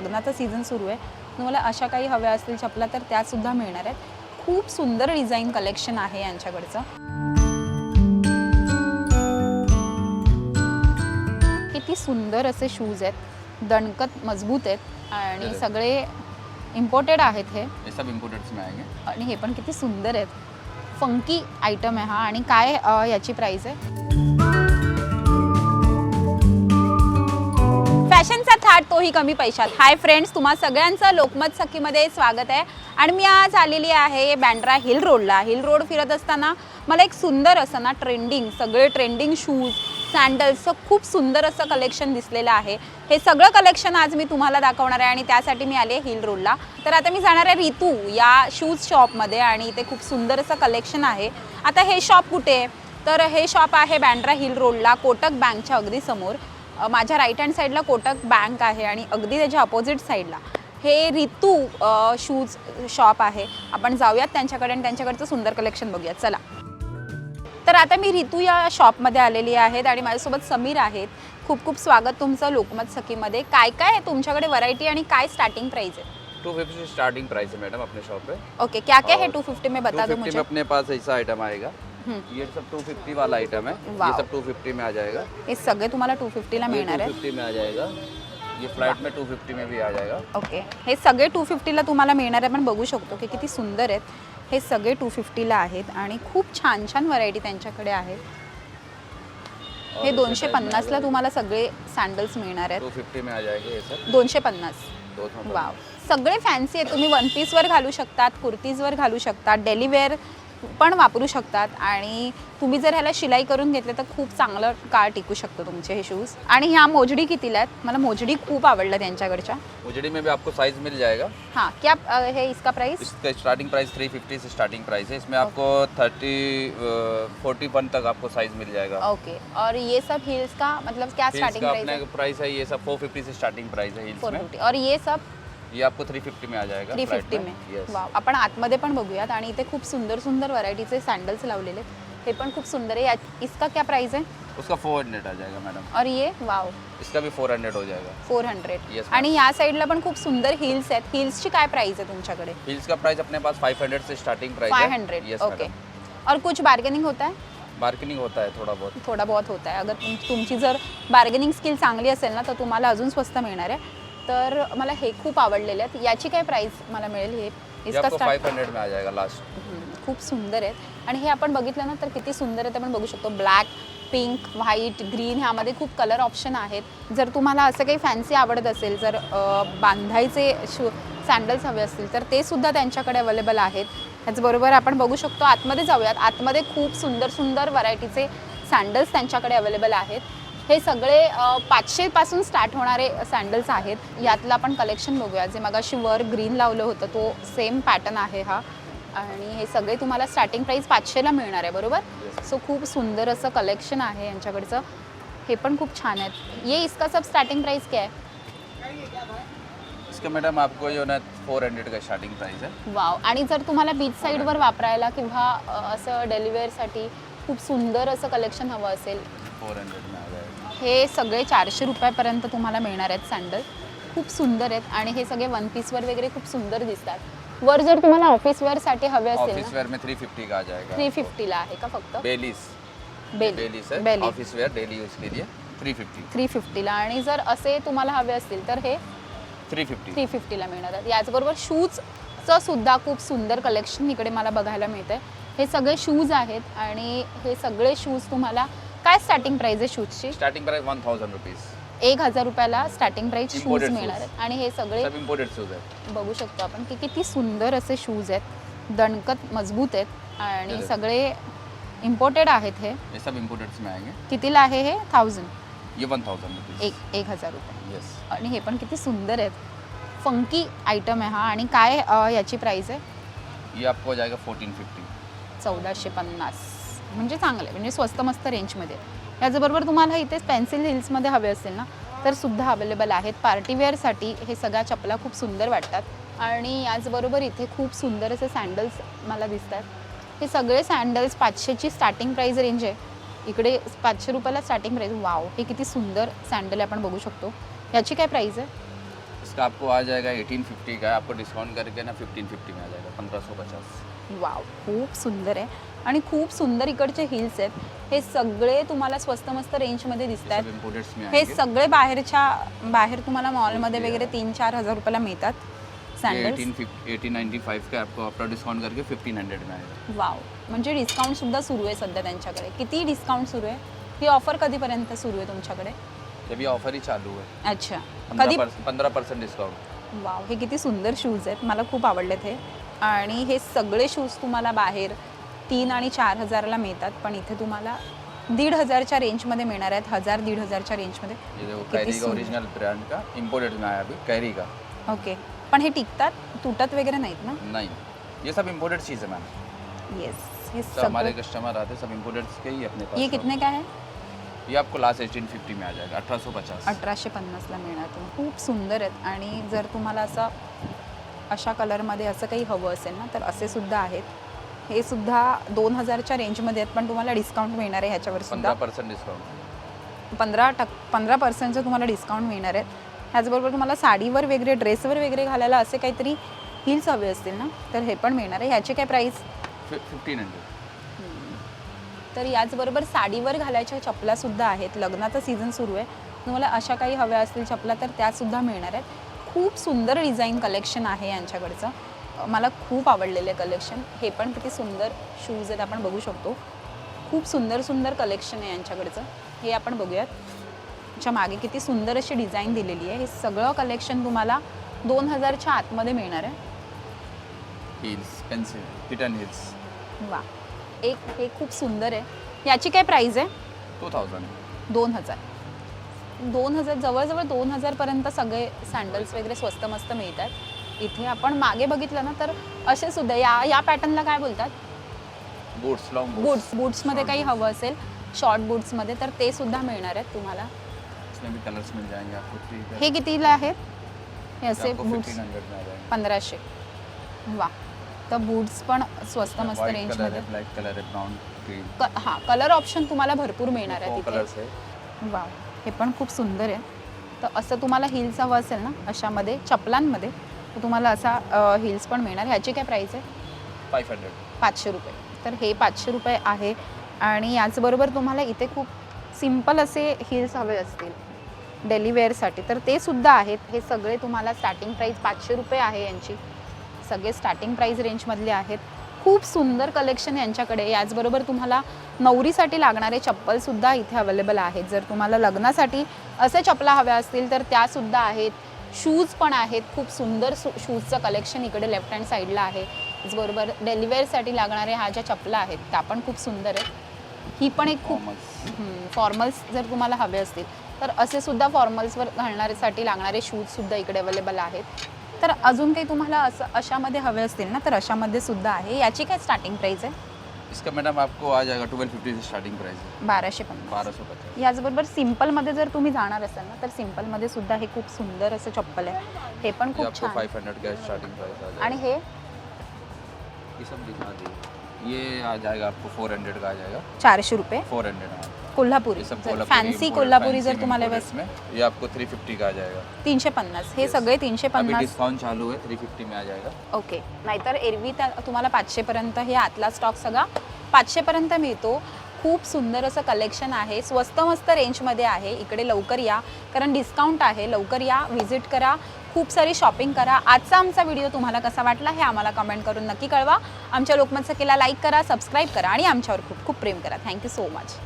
लग्नाचा सीझन सुरू आहे. तुम्हाला अशा काही हव्या असतील चपला तर त्यासुद्धा मिळणार आहेत. खूप सुंदर डिझाईन कलेक्शन आहे यांच्याकडचं. किती सुंदर असे शूज आहेत. दणकत मजबूत आहेत. आणि सगळे इम्पोर्टेड आहेत हे. सब आणि हे पण किती सुंदर आहेत. फंकी आयटम आहे हा. आणि काय याची प्राइस आहे? फॅशनचा थाट तोही कमी पैशात. हाय फ्रेंड्स तुम्हा सगळ्यांचं लोकमत सखीमध्ये स्वागत आहे. आणि मी आज आलेली आहे बँड्रा हिल रोडला हिल रोड फिरत असताना मला एक सुंदर असं ना ट्रेंडिंग सगळे ट्रेंडिंग शूज सँडल्सचं खूप सुंदर असं कलेक्शन दिसलेलं आहे. हे सगळं कलेक्शन आज मी तुम्हाला दाखवणार आहे आणि त्यासाठी मी आले हिल रोडला तर आता मी जाणार आहे रितू या शूज शॉपमध्ये आणि इथे खूप सुंदर असं कलेक्शन आहे. आता हे शॉप कुठे? आहे तर हे शॉप आहे बँड्रा हिल रोडला कोटक बँकच्या अगदी समोर. माझ्या राईट हँड साईडला कोटक बँक आहे आणि अगदी त्याच्या अपोजिट साईडला हे रितू शूज शॉप आहे. आपण जाऊयात त्यांच्याकडे आणि त्यांच्याकडचं सुंदर कलेक्शन बघूयात. चला. तर आता मी रितू या शॉपमध्ये आलेली आहेत आणि माझ्यासोबत समीर आहेत. खूप खूप स्वागत तुमचं लोकमत सखीमध्ये. काय काय आहे तुमच्याकडे व्हरायटी आणि काय स्टार्टिंग प्राइस है टू फिफ्टी स्टार्टिंग प्राइस है मैडम अपने शॉप पे. ओके क्या क्या है टू फिफ्टी में बता दो 250 मुझे. में अपने पास ऐसा आइटम आएगा. ये सब 250 वाला आइटम है. ये सब 250 में आ जाएगा। हे सगळे तुम्हाला टू फिफ्टीला मिळणार आहे. 250 में आ जाएगा। ये फ्लाइट में 250 में भी आ जाएगा। ओके हे सगळे टू फिफ्टीला तुम्हाला मिळणार आहे आपण बघू शकतो की किती सुंदर आहेत. हे सगळे टू फिफ्टीला आहेत आणि खूप छान छान व्हरायटी त्यांच्याकडे आहेत. हे इसी दोनशे पन्नासला। तुम्हाला सगळे सँडल्स मिळणार आहेत. 250 में आ जाएगा ये सब। दोनशे पन्नास. दो सौ वाव सगळे फॅन्सी आहेत. तुम्ही वन पीसवर घालू शकतात कुर्तीजवर घालू शकतात डेली वेअर पण वापरू शकतात. आणि तुम्ही जर ह्याला शिलाई करून घेतले तर खूप चांगलं काळ टिकू शकतो तुमचे हे शूज आणि ह्या मोजडी कितीला आहेत? मला मोजडी खूप आवडल्या त्यांच्याकडच्या. उजड़ी में भी आपको साइज मिल जाएगा. हां क्या अ, है इसका प्राइस इसका स्टार्टिंग प्राइस 350 से स्टार्टिंग प्राइस है. इसमें आपको 30 41 तक आपको साइज मिल जाएगा. ओके. और ये सब हील्स का मतलब क्या स्टार्टिंग प्राइस अपने है? प्राइस है ये सब 450 से स्टार्टिंग प्राइस है हील्स फोर में फिफ्टी और ये सब ये आपको 350 में आ जाएगा थ्री फिफ्टी में. वाव आपण आतमध्ये पण बघूयात आणि इथे खूप सुंदर सुंदर व्हरायटीचे सँडल्स लावलेले आहेत. हे पण खूप सुंदर आहे. या- इसका क्या प्राइस है उसका 400 आ जाएगा मैडम और ये? वाव इसका भी 400 हो जाएगा. Four hundred Yes, ma'am. आणि या साईडला पण खूप सुंदर हिल्स आहेत. हिल्सची काय प्राइस आहे तुमच्याकडे? हील्स का प्राइस अपने पास 500 से स्टार्टिंग प्राइस है हंड्रेड यस ओके और कुछ बार्गेनिंग होता है? मार्केटिंग होता है थोड़ा बहुत. थोडा बहुत होता है. अगर तुम तुमची जर बार्गेनिंग स्किल चांगली असेल ना तर तुम्हाला अजून स्वस्त मिळणार आहे. तर मला हे खूप आवडलेले आहेत. याची काय प्राइस मला मिळेल हे ये इसका आपको स्टार्ट 500 में आ जाएगा लास्ट हम्म, खूप सुंदर आहेत. आणि हे आपण बघितलं ना तर किती सुंदर आहेत आपण बघू शकतो. ब्लॅक पिंक व्हाईट ग्रीन ह्यामध्ये खूप कलर ऑप्शन आहेत. जर तुम्हाला असं काही फॅन्सी आवडत असेल जर अ, बांधायचे शू सँडल्स हवे असतील तर ते सुद्धा त्यांच्याकडे अवेलेबल आहेत. त्याचबरोबर आपण बघू शकतो आतमध्ये जाऊयात. आतमध्ये खूप सुंदर सुंदर व्हरायटीचे सँडल्स त्यांच्याकडे अवेलेबल आहेत. हे सगळे पाचशेपासून स्टार्ट होणारे सँडल्स आहेत. यातलं आपण कलेक्शन बघूया. जे मगाशी वर ग्रीन लावलं होतं तो सेम पॅटर्न आहे हा. आणि हे सगळे तुम्हाला स्टार्टिंग प्राईस पाचशेला मिळणार आहे बरोबर? सो खूप सुंदर असं कलेक्शन आहे यांच्याकडचं. हे पण खूप छान आहेत. ये इसका सब स्टार्टिंग प्राइस क्या है? इसका मैडम आपको जो ना 400 का स्टार्टिंग प्राइस है। वाव आणि जर तुम्हाला बीच साईडवर वापरायला किंवा असं डेलिवेअरसाठी खूप सुंदर असं कलेक्शन हवं असेल 400 में आ जाएगा हे सगळे चारशे रुपयापर्यंत तुम्हाला मिळणार आहेत सँडल. खूप सुंदर आहेत आणि हे सगळे वन पीसवर वगैरे खूप सुंदर दिसतात. वर जर तुम्हाला ऑफिस वेअरसाठी हवे असेल ऑफिस ना वेयर में 350 का आ जाएगा थ्री फिफ्टीला आहे का फक्त? बेलीस बेल बेलीस है. Belly office wear daily use के लिए 350 थ्री फिफ्टीला आणि जर असे तुम्हाला हवे असतील तर हे 350 थ्री फिफ्टीला मिळणार आहेत. याचबरोबर शूजचं सुद्धा खूप सुंदर कलेक्शन इकडे मला बघायला मिळतं हे सगळे शूज आहेत आणि हे सगळे शूज तुम्हाला काय स्टार्टिंग प्राइस आहे शूजची स्टार्टिंग प्राइस 1000 रुपीस एक हजार रुपयाला स्टार्टिंग प्राइस शूज Imported मिळणार shoes. आहेत. आणि हे सगळे सब इंपोर्टेड शूज है बघू शकतो आपण की किती सुंदर असे शूज आहेत. दणकत मजबूत आहेत. आणि. सगळे इम्पोर्टेड आहेत हे. ये सब इंपोर्टेड्स में आएंगे कितीला आहे हे? थाउजंड ये 1000 रुपीस एक एक हजार रुपये. यस आणि हे पण किती सुंदर आहेत. फंकी आयटम आहे हा. आणि काय अ, याची प्राइस आहे? ये आपको हो जाएगा 1450 चौदाशे पन्नास. म्हणजे चांगले म्हणजे स्वस्त मस्त रेंजमध्ये याचबरोबर तुम्हाला इथे पेन्सिल हिल्समध्ये हवे असेल ना तर सुद्धा अवेलेबल आहेत. पार्टीवेअरसाठी हे सगळ्या चपला खूप सुंदर वाटतात. आणि याचबरोबर इथे खूप सुंदर असे सँडल्स मला दिसतात. हे सगळे सँडल्स पाचशेची स्टार्टिंग प्राईस रेंज आहे. इकडे पाचशे रुपयाला स्टार्टिंग प्राईस वाव हे किती सुंदर सँडल आपण बघू शकतो. याची काय प्राईस आहे? इसका आपको आ जाएगा एटीन फिफ्टी का. आपको डिस्काउंट करके ना फिफ्टीन फिफ्टी में आ जाएगा पंद्रह सौ पचास. वाव खूप सुंदर आहे. आणि खूप सुंदर इकडचे हिल्स आहेत. हे सगळे तुम्हाला स्वस्त मस्त रेंजमध्ये दिसत आहेत हे सगळे बाहेरच्या बाहेर तुम्हाला मॉलमध्ये वगैरे तीन चार हजार रुपयाला मिळतात. वाव म्हणजे डिस्काउंट सुद्धा सुरू आहे सध्या त्यांच्याकडे. किती डिस्काउंट सुरू आहे? ही ऑफर कधीपर्यंत सुरू आहे तुमच्याकडे? ऑफर ही चालू है अच्छा. कधी पंद्रह परसेंट डिस्काउंट वाव हे किती सुंदर शूज आहेत. मला खूप आवडलेत हे. आणि हे सगळे शूज तुम्हाला बाहेर तीन आणि चार हजाराला मिळतात पण इथे तुम्हाला दीड हजारच्या रेंजमध्ये मिळणार आहेत. हजार दीड हजारच्या रेंजमध्ये ये देखो कितनी कैरी का सुंदर। ओरिजिनल ब्रांड का? इम्पोर्टेड में आया अभी कैरी का ओके पण हे टिकतात? तुटत वगैरे नाहीत ना? नहीं. ये सब इम्पोर्टेड चीज़ है मैम येस हे तो हमारे सगळं कस्टमर आते हैं सब इम्पोर्टेड के ही अपने पास ये कितने का है? ये आपको लास्ट एटीन फिफ्टी में आ जाएगा अठारह सौ पचास। अठराशे पन्नासला मिळणार. तुम्ही खूप सुंदर आहेत. आणि जर तुम्हाला असं अशा कलरमध्ये असं काही हवं असेल ना तर असे सुद्धा आहेत. हे सुद्धा दोन हजारच्या रेंजमध्ये आहेत पण तुम्हाला डिस्काउंट मिळणार आहे ह्याच्यावर सुद्धा. पंद्रह परसेंट डिस्काउंट पंधरा टक पंधरा पर्सेंटचं तुम्हाला डिस्काउंट मिळणार आहेत ह्याचबरोबर तुम्हाला साडीवर वगैरे ड्रेसवर वगैरे घालायला असे काहीतरी हिल्स हवे असतील ना तर हे पण मिळणार आहे. ह्याची काय प्राईस फिफ्टीन हंड्रेड तर याचबरोबर साडीवर घालायच्या चपलासुद्धा आहेत. लग्नाचा सीझन सुरू आहे. तुम्हाला अशा काही हव्या असतील चपला तर त्यासुद्धा मिळणार आहेत. खूप सुंदर डिझाईन कलेक्शन आहे यांच्याकडचं. मला खूप आवडलेलं आहे कलेक्शन हे पण किती सुंदर शूज आहेत आपण बघू शकतो. खूप सुंदर सुंदर कलेक्शन आहे यांच्याकडचं. हे आपण बघूयात. च्या मागे किती सुंदर अशी डिझाईन दिलेली आहे. हे सगळं कलेक्शन तुम्हाला दोन हजारच्या आतमध्ये मिळणार आहे. हील्स पेन्सिल हिटन हिल्स वा एक हे खूप सुंदर आहे. याची काय प्राईज आहे? टू थाउजंड दोन हजार. दोन हजार जवळजवळ दोन हजारपर्यंत सगळे सँडल्स वगैरे स्वस्त मस्त मिळतात. इथे आपण मागे बघितलं ना तर असे सुद्धा या या पॅटर्नला काय बोलतात? बूट्स लॉन्ग बूट्स बूट्समध्ये काही हवं असेल शॉर्ट बूट्समध्ये तर ते सुद्धा मिळणार आहेत तुम्हाला. इसमें भी कलर्स मिल जाएंगे आपको थ्री हे कितीला आहेत? हे असे बूट्स पंधराशे. वा. तर बूट्स पण स्वस्त मस्त रेंजमध्ये है ब्लैक कलर है हां कलर ऑप्शन तुम्हाला भरपूर मिळणार आहे तिथे है वाव हे पण खूप सुंदर आहे. तर असं तुम्हाला हिल्स हवं असेल ना अशामध्ये चपलांमध्ये तर तुम्हाला असा हिल्स पण मिळणार. ह्याची काय प्राईस आहे? फाइव हंड्रेड पाचशे रुपये. तर हे पाचशे रुपये आहे. आणि याचबरोबर तुम्हाला इथे खूप सिंपल असे हिल्स हवे असतील. डेली वेअरसाठी तर ते सुद्धा आहेत. हे सगळे तुम्हाला स्टार्टिंग प्राईस पाचशे रुपये आहे यांची. सगळे स्टार्टिंग प्राईस रेंजमधले आहेत. खूप सुंदर कलेक्शन यांच्याकडे. याचबरोबर तुम्हाला नवरीसाठी लागणारे चप्पलसुद्धा इथे अवेलेबल आहेत. जर तुम्हाला लग्नासाठी असे चपला हव्या असतील तर त्यासुद्धा आहेत. शूज पण आहेत. खूप सुंदर शू शूजचं कलेक्शन इकडे लेफ्ट हँड साईडला आहे. त्याचबरोबर डेलिवेअरसाठी लागणारे ह्या ज्या चपला आहेत त्या पण खूप सुंदर आहेत. ही पण एक खूप फॉर्मल्स जर तुम्हाला हवे असतील तर असे सुद्धा फॉर्मल्सवर घालण्यासाठी लागणारे शूजसुद्धा इकडे अवेलेबल आहेत. तर अजून काही तुम्हाला असं अशामध्ये हवे असतील ना तर अशामध्ये सुद्धा आहे. याची काय स्टार्टिंग प्राईस आहे? इसका मैडम आपको आ जाएगा ट्वेल्व फिफ्टी से स्टार्टिंग प्राइस है। बाराशे पन्नास. बारह सौ पचास याचबरोबर सिम्पलमध्ये जर तुम्ही जाणार असाल ना तर सिम्पलमध्ये सुद्धा हे खूप सुंदर असं चप्पल आहे. हे पण ये खूप आपको छान. फाइव हंड्रेड का स्टार्टिंग प्राइस आ आणि हे? ये सब दिखा दी. ये आ जाएगा आपको फोर हंड्रेड का आ जाएगा. चारशे रुपये. Four hundred Kolhapuri. ये सब जर कोल्हापुरी फॅन्सी कोल्हापुरी जर तुम्हाला हवे में ये आपको का आ जाएगा. तीनशे पन्नास. हे Yes. सगळे तीनशे अभी पन्नास डिस्काउंट चालू है थ्री फिफ्टी में आ जाएगा. ओके. नाहीतर एरवी त्या तुम्हाला पाचशेपर्यंत हे आतला स्टॉक सगळा पाचशेपर्यंत मिळतो. खूप सुंदर असं कलेक्शन आहे. स्वस्त मस्त रेंजमध्ये आहे. इकडे लवकर या. कारण डिस्काउंट आहे. लवकर या व्हिजिट करा. खूप सारी शॉपिंग करा. आजचा आमचा व्हिडिओ तुम्हाला कसा वाटला हे आम्हाला कमेंट करून नक्की कळवा. आमच्या लोकमत सखीला लाईक करा सबस्क्राईब करा आणि आमच्यावर खूप खूप प्रेम करा. Thank you so much